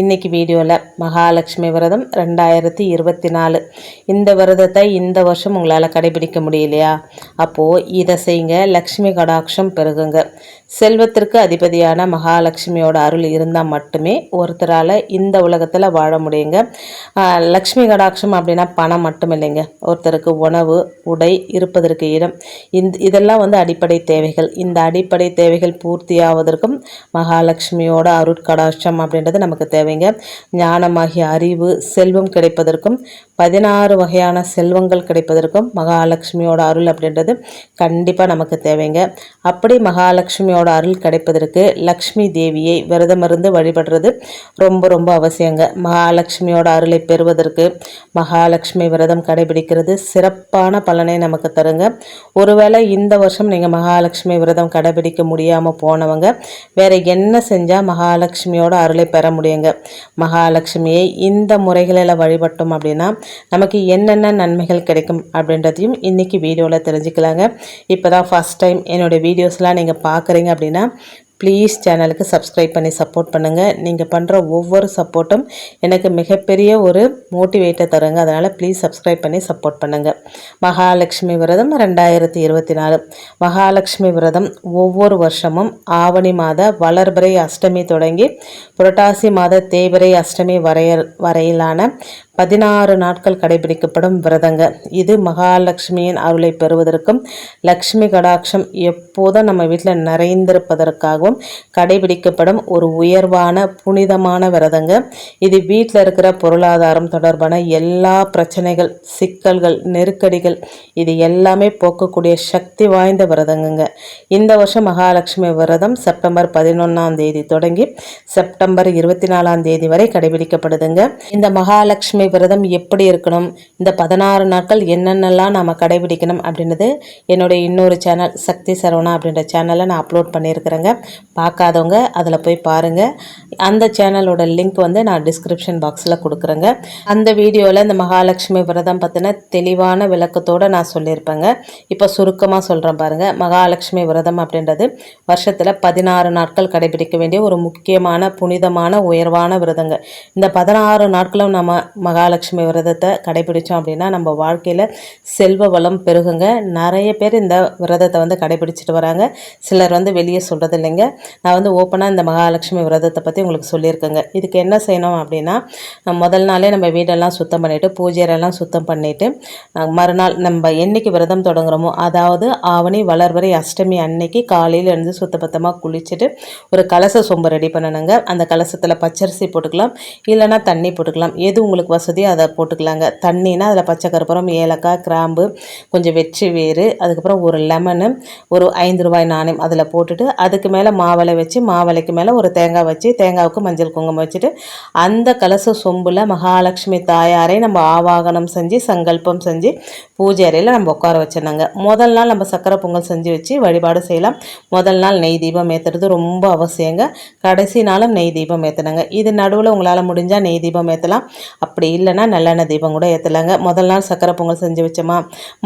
இன்றைக்கி வீடியோவில் மகாலட்சுமி விரதம் ரெண்டாயிரத்தி இருபத்தி நாலு. இந்த விரதத்தை இந்த வருஷம் உங்களால் கடைபிடிக்க முடியலையா? அப்போது இதை செய்யுங்க லக்ஷ்மி கடாட்சம் பெருகுங்க. செல்வத்திற்கு அதிபதியான மகாலட்சுமியோட அருள் இருந்தால் மட்டுமே ஒருத்தரால் இந்த உலகத்தில் வாழ முடியுங்க. லக்ஷ்மி கடாட்சம் அப்படின்னா பணம் மட்டும் இல்லைங்க ஒருத்தருக்கு உணவு உடை இருப்பதற்கு இடம். இந்த இதெல்லாம் வந்து அடிப்படை தேவைகள். இந்த அடிப்படை தேவைகள் பூர்த்தியாவதற்கும் மகாலட்சுமியோட அருட்கடாட்சம் அப்படின்றது நமக்கு தேவை. தேவைங்க. ஞானமாகிய அறிவு செல்வம் கிடைப்பதற்கும் பதினாறு வகையான செல்வங்கள் கிடைப்பதற்கும் மகாலட்சுமியோட அருள் அப்படின்றது கண்டிப்பாக நமக்கு தேவைங்க. அப்படி மகாலட்சுமியோட அருள் கிடைப்பதற்கு லக்ஷ்மி தேவியை விரதமிருந்து வழிபடுறது ரொம்ப ரொம்ப அவசியங்க. மகாலட்சுமியோட அருளை பெறுவதற்கு மகாலட்சுமி விரதம் கடைபிடிக்கிறது சிறப்பான பலனை நமக்கு தருங்க. ஒருவேளை இந்த வருஷம் நீங்கள் மகாலட்சுமி விரதம் கடைபிடிக்க முடியாமல் போனவங்க வேற என்ன செஞ்சால் மகாலட்சுமியோட அருளை பெற முடியுங்க? மகாலட்சுமியை இந்த முறைகளில் வழிபட்டோம் அப்படின்னா நமக்கு என்னென்ன நன்மைகள் கிடைக்கும் அப்படின்றதையும் இன்றைக்கி வீடியோவில் தெரிஞ்சுக்கலாங்க. இப்போ தான் ஃபஸ்ட் டைம் என்னோட வீடியோஸ்லாம் நீங்கள் பார்க்குறீங்க அப்படின்னா ப்ளீஸ் சேனலுக்கு சப்ஸ்கிரைப் பண்ணி சப்போர்ட் பண்ணுங்கள் நீங்கள் பண்ணுற ஒவ்வொரு சப்போர்ட்டும் எனக்கு மிகப்பெரிய ஒரு மோட்டிவேட்டை தருங்க. அதனால் ப்ளீஸ் சப்ஸ்கிரைப் பண்ணி சப்போர்ட் பண்ணுங்கள் மகாலட்சுமி விரதம் ரெண்டாயிரத்தி இருபத்தி நாலு. மகாலட்சுமி விரதம் ஒவ்வொரு வருஷமும் ஆவணி மாத வளர்பிறை அஷ்டமி தொடங்கி புரட்டாசி மாத தேய்பிறை அஷ்டமி வரைய வரையிலான பதினாறு நாட்கள் கடைபிடிக்கப்படும் விரதங்க. இது மகாலட்சுமியின் அருளை பெறுவதற்கும் லக்ஷ்மி கடாட்சம் எப்போதும் நம்ம வீட்டில் நிறைந்திருப்பதற்காகவும் கடைபிடிக்கப்படும் ஒரு உயர்வான புனிதமான விரதங்க. இது வீட்டில் இருக்கிற பொருளாதாரம் தொடர்பான எல்லா பிரச்சனைகள் சிக்கல்கள் நெருக்கடிகள் இது எல்லாமே போக்கக்கூடிய சக்தி வாய்ந்த விரதங்கங்க. இந்த வருஷம் மகாலட்சுமி விரதம் செப்டம்பர் பதினொன்றாம் தேதி தொடங்கி செப்டம்பர் இருபத்தி நாலாம் தேதி வரை கடைபிடிக்கப்படுதுங்க. இந்த மகாலட்சுமி விரதம் எப்படி இருக்கணும்? இந்த பதினாறு நாட்கள் என்னென்னலாம் நாம் கடைபிடிக்கணும் அப்படின்றது என்னுடைய இன்னொரு சேனல் சக்தி சரவணா அப்படின்ற சேனலை நான் அப்லோட் பண்ணியிருக்கிறேங்க. பார்க்காதவங்க அதில் போய் பாருங்கள் அந்த சேனலோட லிங்க் வந்து நான் டிஸ்கிரிப்ஷன் பாக்ஸில் கொடுக்குறேங்க. அந்த வீடியோவில் இந்த மகாலட்சுமி விரதம் பற்றின தெளிவான விளக்கத்தோடு நான் சொல்லியிருப்பேங்க. இப்போ சுருக்கமாக சொல்கிறேன் பாருங்கள் மகாலட்சுமி விரதம் அப்படின்றது வருஷத்தில் பதினாறு நாட்கள் கடைபிடிக்க வேண்டிய ஒரு முக்கியமான புனிதமான உயர்வான விரதங்க. இந்த பதினாறு நாட்களும் நம்ம மகாலட்சுமி விரதத்தை கடைபிடித்தோம் அப்படின்னா நம்ம வாழ்க்கையில் செல்வ வளம் பெருகுங்க. நிறைய பேர் இந்த விரதத்தை வந்து கடைபிடிச்சிட்டு வராங்க. சிலர் வந்து வெளியே சொல்கிறது இல்லைங்க. நான் வந்து ஓப்பனாக இந்த மகாலட்சுமி விரதத்தை பற்றி உங்களுக்கு சொல்லியிருக்கேங்க. இதுக்கு என்ன செய்யணும் அப்படின்னா முதல் நாளே நம்ம வீடெல்லாம் சுத்தம் பண்ணிவிட்டு பூஜையெல்லாம் சுத்தம் பண்ணிவிட்டு மறுநாள் நம்ம என்னைக்கு விரதம் தொடங்குறோமோ அதாவது ஆவணி வளர்வரை அஷ்டமி அன்னைக்கு காலையில் எழுந்து சுத்தபத்தமாக குளிச்சுட்டு ஒரு கலச சொம்பு ரெடி பண்ணணுங்க. அந்த கலசத்தில் பச்சரிசி போட்டுக்கலாம். இல்லைன்னா தண்ணி போட்டுக்கலாம். எது உங்களுக்கு வசதியோ அதை போட்டுக்கலாங்க. தண்ணினா அதில் பச்சை கருப்பரம் ஏலக்காய் கிராம்பு கொஞ்சம் வெற்றி வேறு அதுக்கப்புறம் ஒரு லெமனு ஒரு ஐந்து ரூபாய் நாணயம் அதில் போட்டுட்டு அதுக்கு மேலே மாவளை வச்சு மாவளைக்கு மேலே ஒரு தேங்காய் வச்சு தேங்காவுக்கு மஞ்சள் குங்குமம் வச்சுட்டு அந்த கலச சொம்பில் மகாலட்சுமி தாயாரை நம்ம ஆவாகனம் செஞ்சு சங்கல்பம் செஞ்சு பூஜை அறையில் நம்ம உட்கார வச்சிருந்தாங்க முதல் நாள் நம்ம சக்கரை பொங்கல் செஞ்சு வச்சு வழிபாடு செய்யலாம். முதல் நாள் நெய் தீபம் ஏற்றுறது ரொம்ப அவசியங்க. கடைசி நாளும் நெய் தீபம் ஏற்றினாங்க இது நடுவில் உங்களால் முடிஞ்சால் நெய் தீபம் ஏற்றலாம் அப்படி இல்லைன்னா நல்லெண்ணெய் தீபம் கூட ஏற்றலாங்க முதல் நாள் சக்கரை பொங்கல் செஞ்சு வச்சோமா?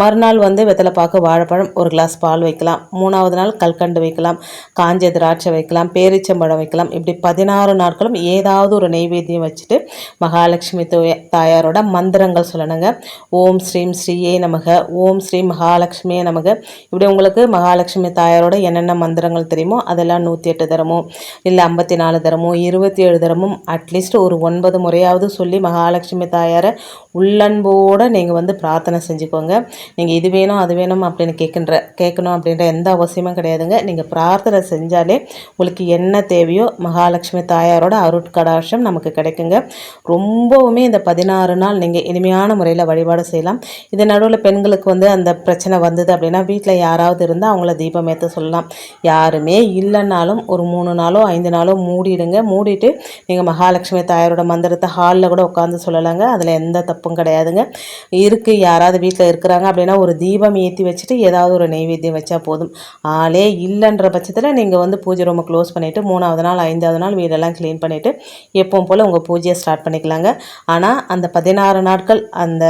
மறுநாள் வந்து வெத்தலைப்பாக்கு வாழைப்பழம் ஒரு கிளாஸ் பால் வைக்கலாம். மூணாவது நாள் கல்கண்டு வைக்கலாம். காஞ்ச திராட்சை வைக்கலாம். பேரிச்சம்பழம் வைக்கலாம். இப்படி பதினாறு நாட்களும் ஏதாவது ஒரு நெய்வேத்தியம் வச்சுட்டு மகாலட்சுமி தாயாரோட மந்திரங்கள் சொல்லணுங்க. ஓம் ஸ்ரீம் ஸ்ரீயே நமக. ஓம் ஸ்ரீ மகாலட்சுமியே நமக. இப்படி உங்களுக்கு மகாலட்சுமி தாயாரோட என்னென்ன மந்திரங்கள் தெரியுமோ அதெல்லாம் நூற்றி எட்டு தரமோ இல்லை ஐம்பத்தி நாலு தரமோ இருபத்தி ஏழு தரமும் அட்லீஸ்ட் ஒரு ஒன்பது முறையாவது சொல்லி மகாலட்சுமி தாயாரை உள்ளன்போடு நீங்கள் வந்து பிரார்த்தனை செஞ்சுக்கோங்க. நீங்கள் இது வேணும் அது வேணும் அப்படின்னு கேட்கின்ற கேட்கணும் அப்படின்ற எந்த அவசியமும் கிடையாதுங்க. நீங்கள் பிரார்த்தனை செஞ்சாலே உங்களுக்கு என்ன தேவையோ மகாலட்சுமி தாயாரோட அருட்கடாட்சம் நமக்கு கிடைக்குங்க. ரொம்பவுமே இந்த பதினாறு நாள் நீங்கள் இனிமையான முறையில் வழிபாடு செய்யலாம். இது நடுவில் பெண்களுக்கு வந்து அந்த பிரச்சனை வந்தது அப்படின்னா வீட்டில் யாராவது இருந்தால் அவங்கள தீபம் ஏற்ற சொல்லலாம். யாருமே இல்லைன்னாலும் ஒரு மூணு நாளோ ஐந்து நாளோ மூடிடுங்க. மூடிட்டு நீங்கள் மகாலட்சுமி தாயாரோட மந்திரத்தை ஹாலில் கூட உட்காந்து சொல்லலாம். வச்சுக்கலாங்க அதில் எந்த தப்பும் கிடையாதுங்க. இருக்குது யாராவது வீட்டில் இருக்கிறாங்க அப்படின்னா ஒரு தீபம் ஏற்றி வச்சுட்டு ஏதாவது ஒரு நெய்வேத்தியம் வச்சா போதும். ஆளே இல்லைன்ற பட்சத்தில் நீங்கள் வந்து பூஜை ரூமை க்ளோஸ் பண்ணிவிட்டு மூணாவது நாள் ஐந்தாவது நாள் வீடெல்லாம் க்ளீன் பண்ணிவிட்டு எப்பவும் போல் உங்கள் பூஜையை ஸ்டார்ட் பண்ணிக்கலாங்க. ஆனால் அந்த பதினாறு நாட்கள் அந்த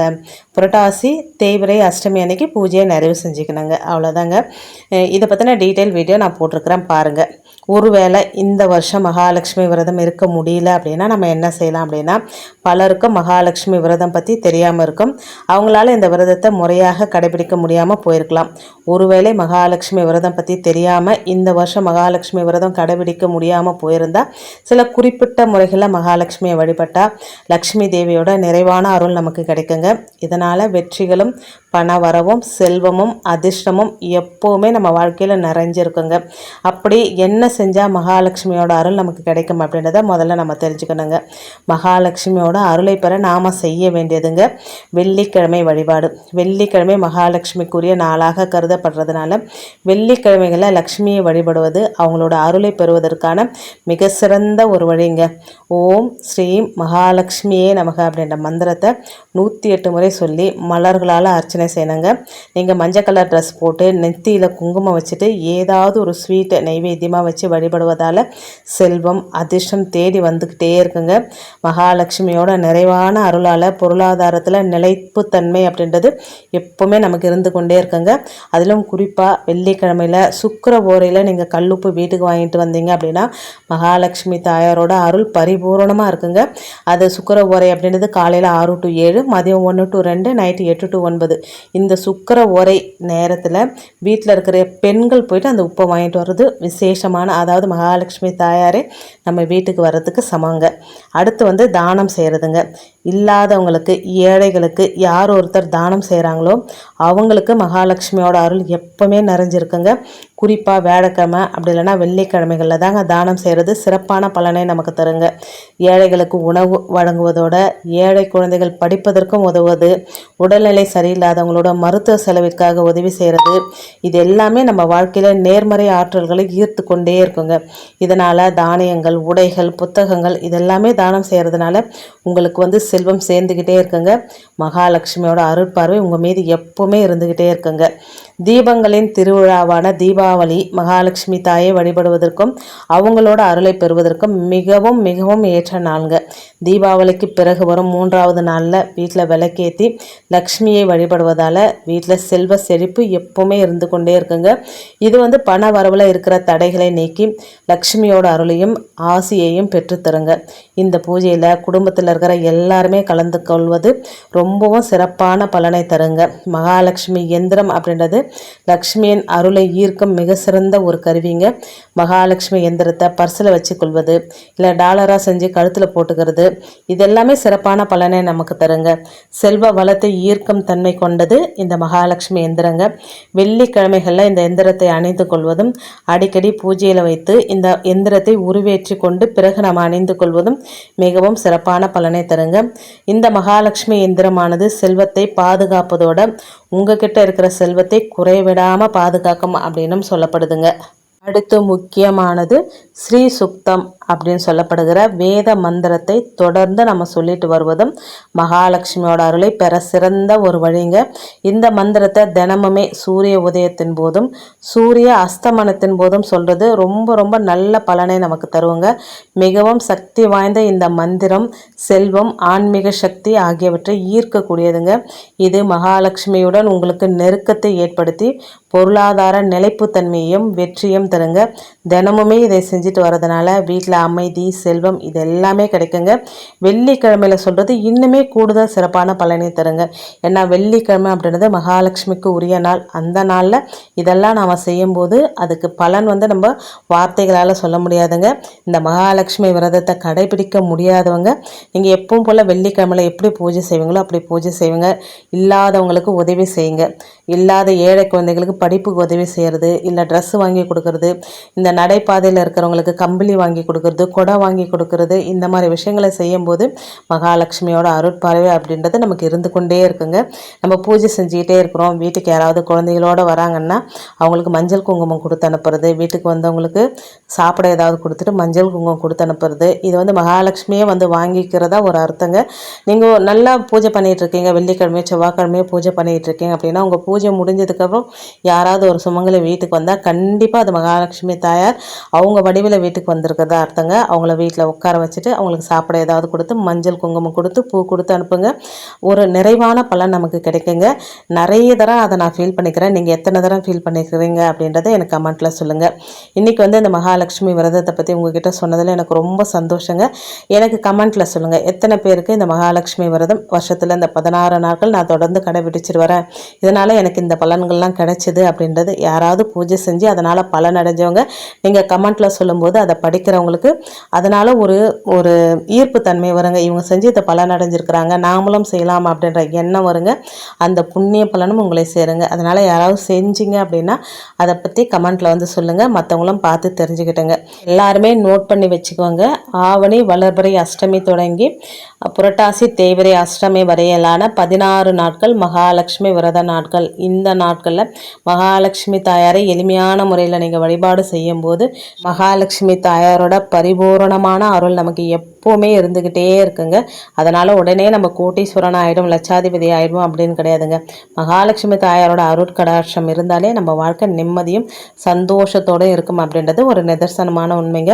புரட்டாசி தேய்பிரை அஷ்டமி அன்னைக்கு பூஜையை நிறைவு செஞ்சுக்கணுங்க. அவ்வளோதாங்க இதை பற்றின டீட்டெயில் வீடியோ நான் போட்டிருக்கிறேன் பாருங்கள் ஒருவேளை இந்த வருஷம் மகாலட்சுமி விரதம் இருக்க முடியல அப்படின்னா நம்ம என்ன செய்யலாம் அப்படின்னா பலருக்கும் மகாலட்சுமி விரதம் பற்றி தெரியாமல் இருக்கும். அவங்களால இந்த விரதத்தை முறையாக கடைபிடிக்க முடியாமல் போயிருக்கலாம். ஒருவேளை மகாலட்சுமி விரதம் பற்றி தெரியாமல் இந்த வருஷம் மகாலட்சுமி விரதம் கடைபிடிக்க முடியாமல் போயிருந்தால் சில குறிப்பிட்ட முறைகளில் மகாலட்சுமியை வழிபட்டால் லக்ஷ்மி தேவியோட நிறைவான அருள் நமக்கு கிடைக்குங்க. இதனால் வெற்றிகளும் பண வரவும் செல்வமும் அதிர்ஷ்டமும் எப்போவுமே நம்ம வாழ்க்கையில் நிறைஞ்சிருக்குங்க. அப்படி என்ன செஞ்சால் மகாலட்சுமியோட அருள் நமக்கு கிடைக்கும் அப்படின்றத முதல்ல நம்ம தெரிஞ்சுக்கணுங்க. மகாலட்சுமியோட அருளை பெற நாம் செய்ய வேண்டியதுங்க வெள்ளிக்கிழமை வழிபாடு. வெள்ளிக்கிழமை மகாலட்சுமிக்குரிய நாளாக கருதப்படுறதுனால வெள்ளிக்கிழமைகளில் லக்ஷ்மியை வழிபடுவது அவங்களோட அருளை பெறுவதற்கான மிக சிறந்த ஒரு வழிங்க. ஓம் ஸ்ரீம் மகாலட்சுமியே நமக அப்படின்ற மந்திரத்தை நூற்றி எட்டு முறை சொல்லி மலர்களால் அர்ச்சனை செய்யணுங்க. நீங்கள் மஞ்சள் கலர் ட்ரெஸ் போட்டு நெத்தியில் குங்குமம் வச்சுட்டு ஏதாவது ஒரு ஸ்வீட்டை நைவேத்தியமாக வச்சு வழிபடுவதால் செல்வம் அதிர்ஷ்டம் தேடி வந்துக்கிட்டே இருக்குங்க. மகாலட்சுமியோட நிறைவான அருளால் பொருளாதாரத்தில் நிலைப்புத்தன்மை அப்படின்றது எப்போவுமே நமக்கு இருந்து கொண்டே இருக்குங்க. அதிலும் குறிப்பாக வெள்ளிக்கிழமையில் சுக்கர ஓரையில் நீங்கள் கல்லுப்பு வீட்டுக்கு வாங்கிட்டு வந்தீங்க அப்படின்னா மகாலட்சுமி தாயாரோட அருள் பரிபூரணமாக இருக்குங்க. அது சுக்கர ஓரை அப்படின்றது காலையில் ஆறு டு ஏழு மதியம் ஒன்று டு ரெண்டு நைட்டு எட்டு டு ஒன்பது. இந்த சுக்கர ஓரை நேரத்தில் வீட்டில் இருக்கிற பெண்கள் போயிட்டு அந்த உப்பை வாங்கிட்டு வர்றது விசேஷமான அதாவது மகாலட்சுமி தாயாரே நம்ம வீட்டுக்கு வர்றதுக்கு சமங்க. அடுத்து வந்து தானம் செய்கிறதுங்க இல்லாதவங்களுக்கு ஏழைகளுக்கு யார் ஒருத்தர் தானம் செய்கிறாங்களோ அவங்களுக்கு மகாலட்சுமியோட அருள் எப்பவுமே நிறைஞ்சிருக்குங்க. குறிப்பாக வேடக்கிழமை அப்படி இல்லைன்னா வெள்ளிக்கிழமைகளில் தாங்க தானம் செய்கிறது சிறப்பான பலனை நமக்கு தருங்க. ஏழைகளுக்கு உணவு வழங்குவதோட ஏழை குழந்தைகள் படிப்பதற்கும் உதவுவது உடல்நிலை சரியில்லாதவங்களோட மருத்துவ செலவிற்காக உதவி செய்கிறது இது எல்லாமே நம்ம வாழ்க்கையில் நேர்மறை ஆற்றல்களை ஈர்த்து கொண்டே இருக்குங்க. இதனால் தானியங்கள் உடைகள் புத்தகங்கள் இதெல்லாமே தானம் செய்கிறதுனால உங்களுக்கு வந்து செல்வம் சேர்ந்துக்கிட்டே இருக்குங்க. மகாலட்சுமியோட அருட்பார்வை உங்கள் மீது எப்பவுமே இருந்துக்கிட்டே இருக்குங்க. தீபங்களின் திருவிழாவான தீபாவளி மகாலட்சுமி தாயை வழிபடுவதற்கும் அவங்களோட அருளை பெறுவதற்கும் மிகவும் மிகவும் ஏற்ற நாளுங்க. தீபாவளிக்கு பிறகு வரும் மூன்றாவது நாளில் வீட்டில் விளக்கேற்றி லக்ஷ்மியை வழிபடுவதால் வீட்டில் செல்வ செழிப்பு எப்பவுமே இருந்து கொண்டே இருக்குங்க. இது வந்து பண வரவில் இருக்கிற தடைகளை நீக்கி லக்ஷ்மியோட அருளையும் ஆசியையும் பெற்றுத்தருங்க. இந்த பூஜையில் குடும்பத்தில் இருக்கிற எல்லாரும் கலந்து கொள்வது ரொம்பவும் சிறப்பான பலனை தருங்க. மகாலட்சுமி எந்திரம் அப்படின்றது லக்ஷ்மியின் அருளை ஈர்க்கும் மிக சிறந்த ஒரு கருவிங்க. மகாலட்சுமி எந்திரத்தை பர்ஸில் வச்சு கொள்வது இல்லை டாலராக செஞ்சு கழுத்தில் போட்டுக்கிறது இதெல்லாமே சிறப்பான பலனை நமக்கு தருங்க. செல்வ வளத்தை ஈர்க்கும் தன்மை கொண்டது இந்த மகாலட்சுமி எந்திரங்க. வெள்ளிக்கிழமைகளில் இந்த எந்திரத்தை அணிந்து கொள்வதும் அடிக்கடி பூஜையில் வைத்து இந்த எந்திரத்தை உருவேற்றி கொண்டு பிறகு நாம் அணிந்து கொள்வதும் மிகவும் சிறப்பான பலனை தருங்க. இந்த மகாலட்சுமி எந்திரமானது செல்வத்தை பாதுகாப்பதோட உங்ககிட்ட இருக்கிற செல்வத்தை குறைவிடாமல் பாதுகாக்கும் அப்படின்னும் சொல்லப்படுதுங்க. அடுத்து முக்கியமானது ஸ்ரீ சுக்தம். அப்படின்னு சொல்லப்படுகிற வேத மந்திரத்தை தொடர்ந்து நம்ம சொல்லிட்டு வருவதும் மகாலட்சுமியோட அருளை பெற சிறந்த ஒரு வழிங்க. இந்த மந்திரத்தை தினமுமே சூரிய உதயத்தின் போதும் சூரிய அஸ்தமனத்தின் போதும் சொல்கிறது ரொம்ப ரொம்ப நல்ல பலனை நமக்கு தருவோங்க. மிகவும் சக்தி வாய்ந்த இந்த மந்திரம் செல்வம் ஆன்மீக சக்தி ஆகியவற்றை ஈர்க்கக்கூடியதுங்க. இது மகாலட்சுமியுடன் உங்களுக்கு நெருக்கத்தை ஏற்படுத்தி பொருளாதார நிலைப்புத்தன்மையும் வெற்றியும் தருங்க. தினமுமே இதை செஞ்சுட்டு வரதுனால வீட்டில் அமைதி செல்வம் இது எல்லாமே கிடைக்குங்க. வெள்ளிக்கிழமையில் சொல்கிறது இன்னுமே கூடுதல் சிறப்பான பலனை தருங்க. ஏன்னா வெள்ளிக்கிழமை அப்படின்றது மகாலட்சுமிக்கு உரிய நாள். அந்த நாளில் இதெல்லாம் நாம் செய்யும்போது அதுக்கு பலன் வந்து நம்ம வார்த்தைகளால் சொல்ல முடியாதுங்க. இந்த மகாலட்சுமி விரதத்தை கடைபிடிக்க முடியாதவங்க நீங்கள் எப்பவும் போல் வெள்ளிக்கிழமையில் எப்படி பூஜை செய்வீங்களோ அப்படி பூஜை செய்வீங்க. இல்லாதவங்களுக்கு உதவி செய்யுங்க. இல்லாத ஏழை குழந்தைகளுக்கு படிப்புக்கு உதவி செய்கிறது இல்லை ட்ரெஸ் வாங்கி கொடுக்கறது இந்த நடைபாதையில் இருக்கிறவங்களுக்கு கம்பளி வாங்கி கொடுக்கறது கொடை வாங்கி கொடுக்கறது இந்த மாதிரி விஷயங்களை செய்யும்போது மகாலட்சுமியோட அருட்பார்வை அப்படின்றது நமக்கு இருந்து கொண்டே இருக்குங்க. நம்ம பூஜை செஞ்சுக்கிட்டே இருக்கிறோம். வீட்டுக்கு யாராவது குழந்தைகளோட வராங்கன்னா அவங்களுக்கு மஞ்சள் குங்குமம் கொடுத்து அனுப்புறது வீட்டுக்கு வந்தவங்களுக்கு சாப்பிட ஏதாவது கொடுத்துட்டு மஞ்சள் குங்குமம் கொடுத்து அனுப்புறது இது வந்து மகாலட்சுமியே வந்து வாங்கிக்கிறதா ஒரு அர்த்தங்க. நீங்கள் நல்லா பூஜை பண்ணிகிட்ருக்கீங்க இருக்கீங்க வெள்ளிக்கிழமையோ செவ்வாய்க்கிழமையோ பூஜை பண்ணிகிட்ருக்கீங்க இருக்கீங்க அப்படின்னா உங்கள் பூஜை முடிஞ்சதுக்கப்புறம் யாராவது ஒரு சுமங்கலி வீட்டுக்கு வந்தால் கண்டிப்பாக அது மகாலட்சுமி தாயார் அவங்க வடிவில் வீட்டுக்கு வந்திருக்கிறதா அர்த்தங்க. அவங்கள வீட்டில் உட்கார வச்சுட்டு அவங்களுக்கு சாப்பிட ஏதாவது கொடுத்து மஞ்சள் குங்குமம் கொடுத்து பூ கொடுத்து அனுப்புங்க. ஒரு நிறைவான பலன் நமக்கு கிடைக்குங்க. நிறைய தரம் அதை நான் ஃபீல் பண்ணிக்கிறேன். நீங்கள் எத்தனை தரம் ஃபீல் பண்ணிக்கிறீங்க அப்படின்றத எனக்கு கமெண்ட்டில் சொல்லுங்கள் இன்றைக்கி வந்து இந்த மகாலட்சுமி விரதத்தை பற்றி உங்ககிட்ட சொன்னதில் எனக்கு ரொம்ப சந்தோஷங்க. எனக்கு கமெண்ட்டில் சொல்லுங்கள் எத்தனை பேருக்கு இந்த மகாலட்சுமி விரதம் வருஷத்தில் இந்த பதினாறு நாட்கள் நான் தொடர்ந்து கடைபிடிச்சிட்டு வரேன். இதனால் எனக்கு இந்த பலன்கள்லாம் கிடைச்சிது. அப்படின்றது யாராவது பூஜை செஞ்சு அதனால் பலன் அடைஞ்சவங்க நீங்கள் கமெண்ட்டில் சொல்லும்போது அதை படிக்கிறவங்களுக்கு அதனால் ஒரு ஒரு ஈர்ப்பு தன்மை வருங்க. இவங்க செஞ்சு இதை பலன் அடைஞ்சிருக்கிறாங்க நாமளும் செய்யலாம் அப்படின்ற எண்ணம் வருங்க. அந்த புண்ணிய பலனும் உங்களை சேருங்க. அதனால் யாராவது செஞ்சீங்க அப்படின்னா அதை பற்றி கமெண்ட்டில் வந்து சொல்லுங்கள் மற்றவங்களும் பார்த்து தெரிஞ்சுக்கிட்டுங்க. எல்லாருமே நோட் பண்ணி வச்சுக்கோங்க. ஆவணி வளர்பிறை அஷ்டமி தொடங்கி புரட்டாசி தேய்பிறை அஷ்டமி வரையிலான பதினாறு நாட்கள் மகாலட்சுமி விரத நாட்கள். இந்த நாட்களில் மகாலட்சுமி தாயாரை எளிமையான முறையில் நீங்கள் வழிபாடு செய்யும்போது மகாலட்சுமி தாயாரோட பரிபூரணமான அருள் நமக்கு எப்போவுமே இருந்துக்கிட்டே இருக்குங்க. அதனால் உடனே நம்ம கோட்டீஸ்வரன் ஆகிடும் லட்சாதிபதி ஆகிடும் அப்படின்னு கிடையாதுங்க. மகாலட்சுமி தாயாரோட அருட்கடாட்சம் இருந்தாலே நம்ம வாழ்க்கை நிம்மதியும் சந்தோஷத்தோடு இருக்கும் அப்படின்றது ஒரு நிதர்சனமான உண்மைங்க.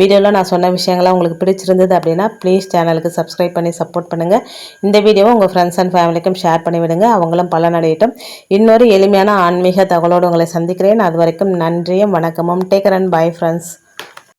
வீடியோவில் நான் சொன்ன விஷயங்கள்லாம் உங்களுக்கு பிடிச்சிருந்தது அப்படின்னா ப்ளீஸ் சேனலுக்கு சப்ஸ்கிரைப் பண்ணி சப்போர்ட் பண்ணுங்கள் இந்த வீடியோவை உங்கள் ஃப்ரெண்ட்ஸ் அண்ட் ஃபேமிலிக்கும் ஷேர் பண்ணி விடுங்க அவங்களும் பலனடையட்டும். இன்னொரு எளிமையான ஆன்மீக தகவலோடு உங்களை சந்திக்கிறேன். அது வரைக்கும் நன்றியும் வணக்கமும். Taker and bye friends